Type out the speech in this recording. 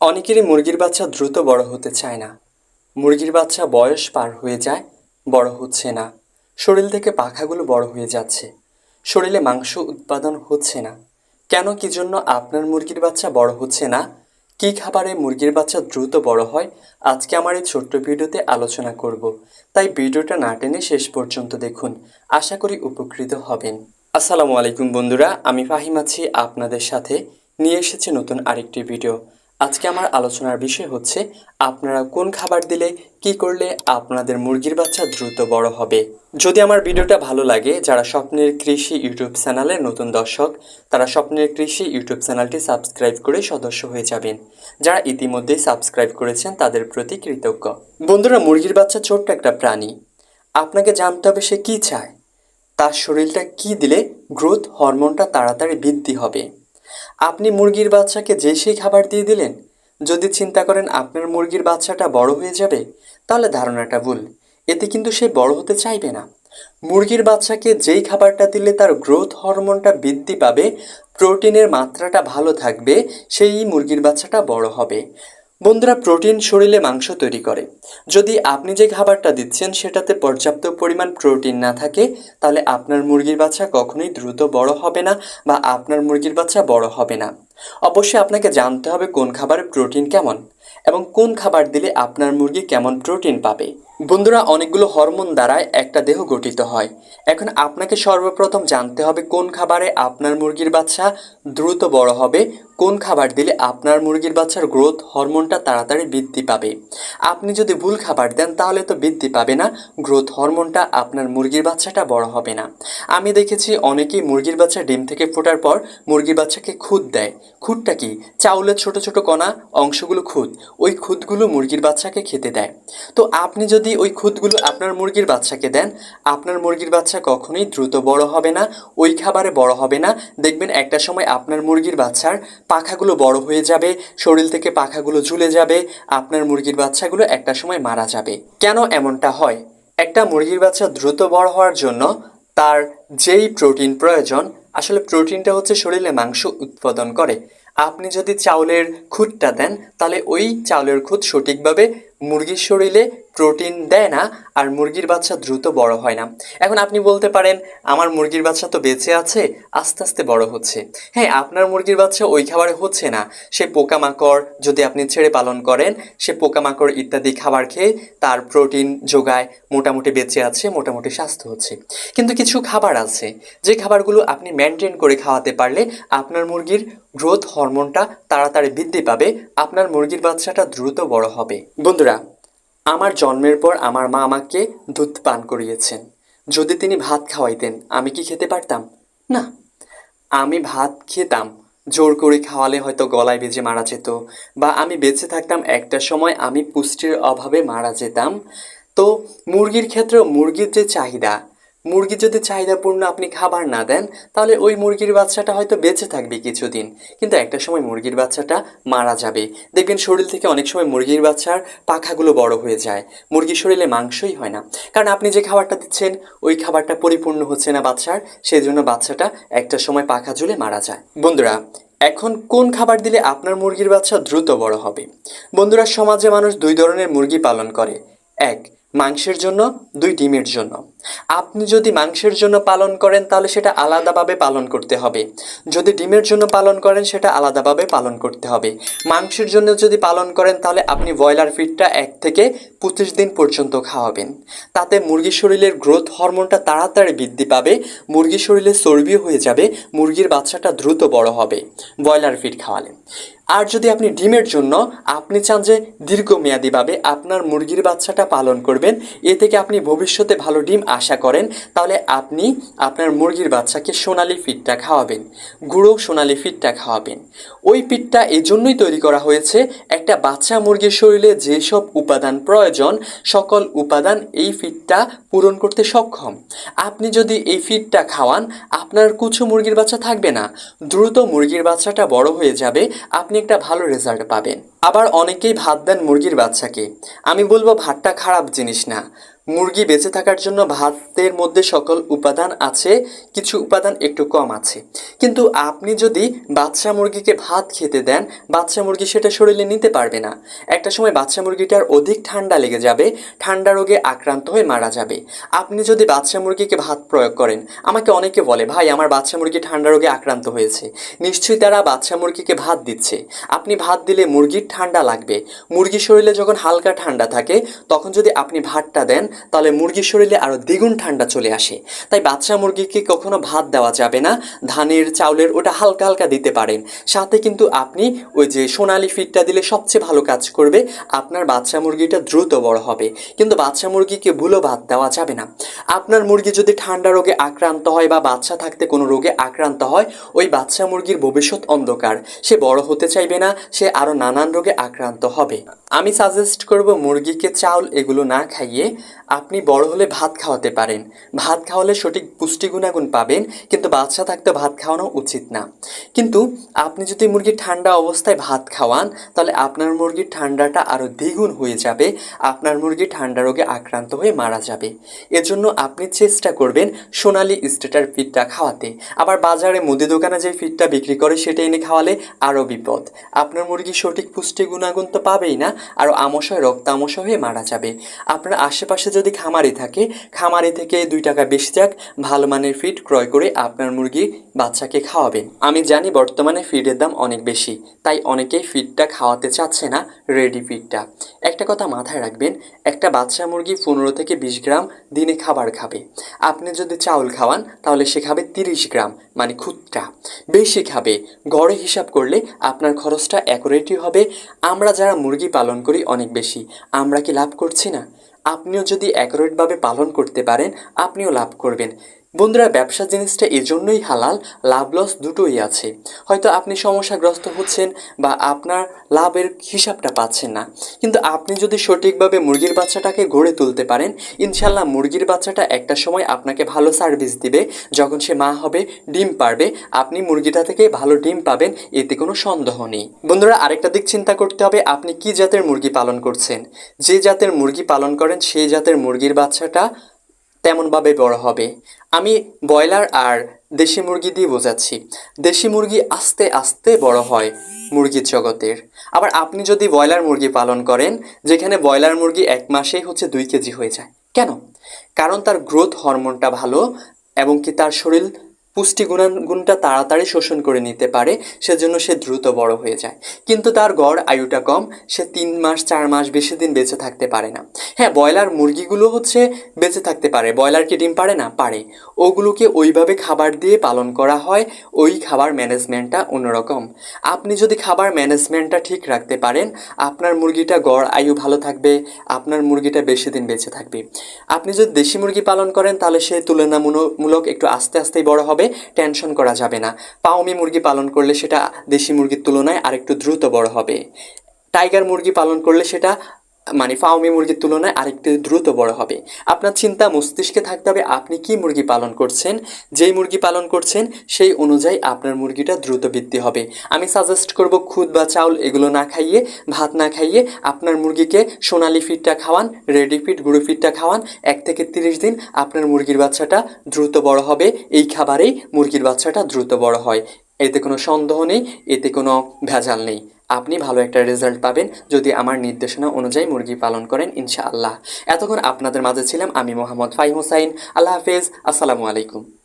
অনেকেরই মুরগির বাচ্চা দ্রুত বড় হতে চায় না। মুরগির বাচ্চা বয়স পার হয়ে যায়, বড় হচ্ছে না। শরীর থেকে পাখাগুলো বড় হয়ে যাচ্ছে। শরীরে মাংস উৎপাদন হচ্ছে না। কেন কি জন্য আপনার মুরগির বাচ্চা বড় হচ্ছে না? কী খাবারে মুরগির বাচ্চা দ্রুত বড় হয়? আজকে আমার এই ছোট্ট ভিডিওতে আলোচনা করব। তাই ভিডিওটা না টেনে শেষ পর্যন্ত দেখুন। আশা করি উপকৃত হবেন। আসসালামু আলাইকুম বন্ধুরা, আমি ফাহিম আছি আপনাদের সাথে। নিয়ে এসেছি নতুন আরেকটি ভিডিও। আজকে আমার আলোচনার বিষয় হচ্ছে, আপনারা কোন খাবার দিলে কি করলে আপনাদের মুরগির বাচ্চা দ্রুত বড় হবে? যদি আমার ভিডিওটা ভালো লাগে, যারা স্বপ্নের কৃষি ইউটিউব চ্যানেলের নতুন দর্শক, তারা স্বপ্নের কৃষি ইউটিউব চ্যানেলটি সাবস্ক্রাইব করে সদস্য হয়ে যাবেন। যারা ইতিমধ্যেই সাবস্ক্রাইব করেছেন, তাদের প্রতি কৃতজ্ঞ। বন্ধুরা, মুরগির বাচ্চা ছোট্ট একটা প্রাণী। আপনাকে জানতে হবে সে কী চায়। তার শরীরটা কি দিলে গ্রোথ হরমোনটা তাড়াতাড়ি বৃদ্ধি হবে। আপনি মুরগির বাচ্চাকে যে সেই খাবার দিয়ে দিলেন? যদি চিন্তা করেন আপনার মুরগির বাচ্চাটা বড় হয়ে যাবে, তাহলে ধারণাটা ভুল। এতে কিন্তু সে বড় হতে চাইবে না। মুরগির বাচ্চাকে যেই খাবারটা দিলে তার গ্রোথ হরমোনটা বৃদ্ধি পাবে, প্রোটিনের মাত্রাটা ভালো থাকবে, সেই মুরগির বাচ্চাটা বড় হবে। বন্ধুরা প্রোটিন শরীরে মাংস তৈরি করে। যদি আপনি যে খাবারটা দিচ্ছেন সেটাতে পর্যাপ্ত পরিমাণ প্রোটিন না থাকে, তাহলে আপনার মুরগির বাচ্চা কখনোই দ্রুত বড় হবে না বা আপনার মুরগির বাচ্চা বড় হবে না। অবশ্যই আপনাকে জানতে হবে কোন খাবারে প্রোটিন কেমন এবং কোন খাবার দিলে আপনার মুরগি কেমন প্রোটিন পাবে। বন্ধুরা, অনেকগুলো হরমোন দ্বারা একটা দেহ গঠিত হয়। এখন আপনাকে সর্বপ্রথম জানতে হবে কোন খাবারে আপনার মুরগির বাচ্চা দ্রুত বড় হবে, কোন খাবার দিলে আপনার মুরগির বাচ্চার গ্রোথ হরমোনটা তাড়াতাড়ি বৃদ্ধি পাবে। আপনি যদি ভুল খাবার দেন, তাহলে তো বৃদ্ধি পাবে না, গ্রোথ হরমোনটা আপনার মুরগির বাচ্চাটা বড় হবে না। আমি দেখেছি অনেকেই মুরগির বাচ্চা ডিম থেকে ফোটার পর মুরগির বাচ্চাকে খুদ দেয়। খুদটা কি? চাউলের ছোট ছোট কণা, অংশগুলো খুদ। ওই খুদগুলো মুরগির বাচ্চাকে খেতে দেয়। তো আপনি যদি ওই খুদগুলো আপনার মুরগির বাচ্চাকে দেন, আপনার মুরগির বাচ্চা কখনোই দ্রুত বড় হবে না, ওই খাবারে বড় হবে না। দেখবেন একটা সময় আপনার মুরগির বাচ্চার পাখাগুলো বড় হয়ে যাবে, শরীর থেকে পাখাগুলো ঝুলে যাবে, আপনার মুরগির বাচ্চাগুলো একটা সময় মারা যাবে। কেন এমনটা হয়? একটা মুরগির বাচ্চা দ্রুত বড় হওয়ার জন্য তার যেই প্রোটিন প্রয়োজন, আসলে প্রোটিনটা হচ্ছে শরীরে মাংস উৎপাদন করে। আপনি যদি চাউলের খুদটা দেন, তাহলে ওই চাউলের খুদ সঠিকভাবে মুরগির শরীরে প্রোটিন দেয় না আর মুরগির বাচ্চা দ্রুত বড় হয় না। এখন আপনি বলতে পারেন, আমার মুরগির বাচ্চা তো বেঁচে আছে, আস্তে আস্তে বড় হচ্ছে। হ্যাঁ আপনার মুরগির বাচ্চা ওই খাবারে হচ্ছে না। সে পোকামাকড় যদি আপনি ছেড়ে পালন করেন, সে পোকামাকড় ইত্যাদি খাবার খেয়ে তার প্রোটিন যোগায় মোটামুটি বেঁচে আছে, মোটামুটি স্বাস্থ্য হচ্ছে। কিন্তু কিছু খাবার আছে, যে খাবারগুলো আপনি মেনটেন করে খাওয়াতে পারলে আপনার মুরগির গ্রোথ হরমোনটা তাড়াতাড়ি বৃদ্ধি পাবে, আপনার মুরগির বাচ্চাটা দ্রুত বড় হবে। বন্ধুরা আমার জন্মের পর আমার মা আমাকে দুধ পান করিয়েছেন। যদি তিনি ভাত খাওয়াইতেন, আমি কি খেতে পারতাম? না। আমি ভাত খেতাম। জোর করে খাওয়ালে হয়তো গলায় বেজে মারা যেত বা আমি বেঁচে থাকতাম। একটা সময় আমি পুষ্টির অভাবে মারা যেতাম। তো মুরগির ক্ষেত্রেও মুরগির যে চাহিদা মুরগির যদি চাহিদাপূর্ণ আপনি খাবার না দেন, তাহলে ওই মুরগির বাচ্চাটা হয়তো বেঁচে থাকবে কিছুদিন। কিন্তু একটা সময় মুরগির বাচ্চাটা মারা যাবে। দেখবেন শরীর থেকে অনেক সময় মুরগির বাচ্চার পাখাগুলো বড় হয়ে যায়। মুরগির শরীরে মাংসই হয় না। কারণ আপনি যে খাবারটা দিচ্ছেন, ওই খাবারটা পরিপূর্ণ হচ্ছে না বাচ্চার সেই জন্য বাচ্চাটা একটা সময় পাখা ঝুলে মারা যায়। বন্ধুরা, এখন কোন খাবার দিলে আপনার মুরগির বাচ্চা দ্রুত বড় হবে? বন্ধুরা, সমাজে মানুষ দুই ধরনের মুরগি পালন করে। এক, মাংসের জন্য, দুই, ডিমের জন্য। আপনি যদি মাংসের জন্য পালন করেন, তাহলে সেটা আলাদাভাবে পালন করতে হবে। যদি ডিমের জন্য পালন করেন, সেটা আলাদাভাবে পালন করতে হবে। মাংসের জন্য যদি পালন করেন, তাহলে আপনি ব্রয়লার ফিডটা এক থেকে পঁচিশ দিন পর্যন্ত খাওয়াবেন। তাতে মুরগির শরীরের গ্রোথ হরমোনটা তাড়াতাড়ি বৃদ্ধি পাবে, মুরগির শরীরে চর্বি হয়ে যাবে, মুরগির বাচ্চাটা দ্রুত বড় হবে, ব্রয়লার ফিড খাওয়ালে। আর যদি আপনি ডিমের জন্য, আপনি চান যে দীর্ঘমেয়াদীভাবে আপনার মুরগির বাচ্চাটা পালন করবেন, এ থেকে আপনি ভবিষ্যতে ভালো ডিম আশা করেন, তাহলে আপনি আপনার মুরগির বাচ্চাকে সোনালি ফিডটা খাওয়াবেন, গুঁড়ো সোনালি ফিডটা খাওয়াবেন। ওই ফিডটা এই জন্যই তৈরি করা হয়েছে, একটা বাচ্চা মুরগির শরীরে যেসব উপাদান প্রয়োজন, সকল উপাদান এই ফিডটা পূরণ করতে সক্ষম। আপনি যদি এই ফিডটা খাওয়ান, আপনার কুচু মুরগির বাচ্চা থাকবে না, দ্রুত মুরগির বাচ্চাটা বড় হয়ে যাবে, আপনি একটা ভালো রেজাল্ট পাবেন। আবার অনেকেই ভাত দেন মুরগির বাচ্চাকে। আমি বলব, ভাতটা খারাপ জিনিস না। মুরগি বেঁচে থাকার জন্য ভাতের মধ্যে সকল উপাদান আছে, কিছু উপাদান একটু কম আছে। কিন্তু আপনি যদি বাচ্চা মুরগিকে ভাত খেতে দেন, বাচ্চা মুরগি সেটা শরীরে নিতে পারবে না। একটা সময় বাচ্চা মুরগিটার অধিক ঠান্ডা লেগে যাবে, ঠান্ডা রোগে আক্রান্ত হয়ে মারা যাবে। আপনি যদি বাচ্চা মুরগিকে ভাত প্রয়োগ করেন, আমাকে অনেকে বলে, ভাই, আমার বাচ্চা মুরগি ঠান্ডা রোগে আক্রান্ত হয়েছে। নিশ্চয়ই তারা বাচ্চা মুরগিকে ভাত দিচ্ছে। আপনি ভাত দিলে মুরগির ঠান্ডা লাগবে। মুরগির শরীরে যখন হালকা ঠান্ডা থাকে, তখন যদি আপনি ভাতটা দেন তাহলে মুরগির শরীরে আরও দ্বিগুণ ঠান্ডা চলে আসে। তাই বাচ্চা মুরগিকে কখনো ভাত দেওয়া যাবে না। ধানের, চাউলের ওটা হালকা হালকা দিতে পারেন। সাথে কিন্তু আপনি ওই যে সোনালি ফিডটা দিলে সবচেয়ে ভালো কাজ করবে, আপনার বাচ্চা মুরগিটা দ্রুত বড় হবে। কিন্তু বাচ্চা মুরগিকে ভুলো ভাত দেওয়া যাবে না। আপনার মুরগি যদি ঠান্ডা রোগে আক্রান্ত হয় বা বাচ্চা থাকতে কোনো রোগে আক্রান্ত হয়, ওই বাচ্চা মুরগির ভবিষ্যৎ অন্ধকার। সে বড় হতে চাইবে না, সে আরও নানান রোগে আক্রান্ত হবে। আমি সাজেস্ট করব মুরগিকে চাউল এগুলো না খাইয়ে আপনি বড় হলে ভাত খাওয়াতে পারেন। ভাত খাওয়ালে সঠিক পুষ্টি গুণাগুণ পাবেন, কিন্তু বাচ্চা থাকতে ভাত খাওয়ানো উচিত না। কিন্তু আপনি যদি মুরগি ঠান্ডা অবস্থায় ভাত খাওয়ান, তাহলে আপনার মুরগির ঠান্ডাটা আরও দ্বিগুণ হয়ে যাবে, আপনার মুরগি ঠান্ডা রোগে আক্রান্ত হয়ে মারা যাবে। এজন্য আপনি চেষ্টা করবেন সোনালি স্টেটার ফিডটা খাওয়াতে। আবার বাজারে মুদি দোকানে যে ফিডটা বিক্রি করে, সেটা এনে খাওয়ালে আরও বিপদ। আপনার মুরগি সঠিক পুষ্টি গুণাগুণ তো পাবেই না আরও আমশয় রক্ত হয়ে মারা যাবে। আপনার আশেপাশে যদি খামারি থাকে, খামারি থেকে দুই টাকা বেশি যাক, ভালো মানের ফিড ক্রয় করে আপনার মুরগি বাচ্চাকে খাওয়াবেন। আমি জানি বর্তমানে ফিডের দাম অনেক বেশি, তাই অনেকেই ফিডটা খাওয়াতে চাচ্ছে না রেডি ফিডটা একটা কথা মাথায় রাখবেন, একটা বাচ্চা মুরগি পনেরো থেকে বিশ গ্রাম দিনে খাবার খাবে। আপনি যদি চাউল খাওয়ান, তাহলে সে খাবে তিরিশ গ্রাম মানে খুদটা। বেশি খাবে, গড়ে হিসাব করলে আপনার খরচটা অ্যাকুরেটই হবে। আমরা যারা মুরগি পালন করি অনেক বেশি, আমরা কি লাভ করছি না? আপনিও যদি অ্যাকুরেটভাবে পালন করতে পারেন আপনিও লাভ করবেন। বন্ধুরা, ব্যবসা জিনিসটা এজন্যই হালাল, লাভ লস দুটোই আছে। হয়তো আপনি সমস্যাগ্রস্ত হচ্ছেন বা আপনার লাভের হিসাবটা পাচ্ছেন না। কিন্তু আপনি যদি সঠিকভাবে মুরগির বাচ্চাটাকে গড়ে তুলতে পারেন, ইনশাল্লাহ মুরগির বাচ্চাটা একটা সময় আপনাকে ভালো সার্ভিস দিবে। যখন সে মা হবে, ডিম পারবে, আপনি মুরগিটা থেকে ভালো ডিম পাবেন, এতে কোনো সন্দেহ নেই। বন্ধুরা, আরেকটা দিক চিন্তা করতে হবে, আপনি কি জাতের মুরগি পালন করছেন? যে জাতের মুরগি পালন করেন, সেই জাতের মুরগির বাচ্চাটা তেমনভাবে বড় হবে। আমি ব্রয়লার আর দেশি মুরগি দিয়ে বোঝাচ্ছি। দেশি মুরগি আস্তে আস্তে বড় হয় মুরগির জগতের। আবার আপনি যদি ব্রয়লার মুরগি পালন করেন, যেখানে ব্রয়লার মুরগি এক মাসেই হচ্ছে দুই কেজি হয়ে যায়। কেন? কারণ তার গ্রোথ হরমোনটা ভালো এবং কি তার শরীর পুষ্টি গুণাগুণটা তাড়াতাড়ি শোষণ করে নিতে পারে, সেজন্য সে দ্রুত বড় হয়ে যায়। কিন্তু তার গড় আয়ুটা কম, সে তিন মাস, চার মাস বেশি দিন বেঁচে থাকতে পারে না। হ্যাঁ ব্রয়লার মুরগিগুলো হচ্ছে বেঁচে থাকতে পারে, ব্রয়লার কি ডিম পারে? না, পারে। ওগুলোকে ওইভাবে খাবার দিয়ে পালন করা হয়, ওই খাবার ম্যানেজমেন্টটা অন্যরকম। আপনি যদি খাবার ম্যানেজমেন্টটা ঠিক রাখতে পারেন, আপনার মুরগিটা গড় আয়ু ভালো থাকবে, আপনার মুরগিটা বেশি দিন বেঁচে থাকবে। আপনি যদি দেশি মুরগি পালন করেন, তাহলে সে তুলনামূলক একটু আস্তে আস্তেই বড় হবে টেনশন করা যাবে না। পাওমি মুরগি পালন করলে সেটা দেশি মুরগির তুলনায় আরেকটু দ্রুত বড় হবে। টাইগার মুরগি পালন করলে সেটা মানে ফাউমি মুরগির তুলনায় আরেকটু দ্রুত বড় হবে। আপনার চিন্তা মস্তিষ্কে থাকতে হবে আপনি কি মুরগি পালন করছেন, যেই মুরগি পালন করছেন, সেই অনুযায়ী আপনার মুরগিটা দ্রুত বৃদ্ধি হবে। আমি সাজেস্ট করব খুদ বা চাউল এগুলো না খাইয়ে, ভাত না খাইয়ে আপনার মুরগিকে সোনালি ফিটটা খাওয়ান, রেডি ফিট গুঁড়ো ফিটটা খাওয়ান, এক থেকে তিরিশ দিন আপনার মুরগির বাচ্চাটা দ্রুত বড় হবে, এই খাবারেই মুরগির বাচ্চাটা দ্রুত বড় হয়। এতে কোনো সন্দেহ নেই, এতে কোনো ভেজাল নেই। আপনি ভালো একটা রেজাল্ট পাবেন যদি আমার নির্দেশনা অনুযায়ী মুরগি পালন করেন, ইনশাআল্লাহ। এতক্ষণ আপনাদের মাঝে ছিলাম আমি মোহাম্মদ ফাই হুসাইন। আল্লাহ হাফেজ। আসসালামু আলাইকুম।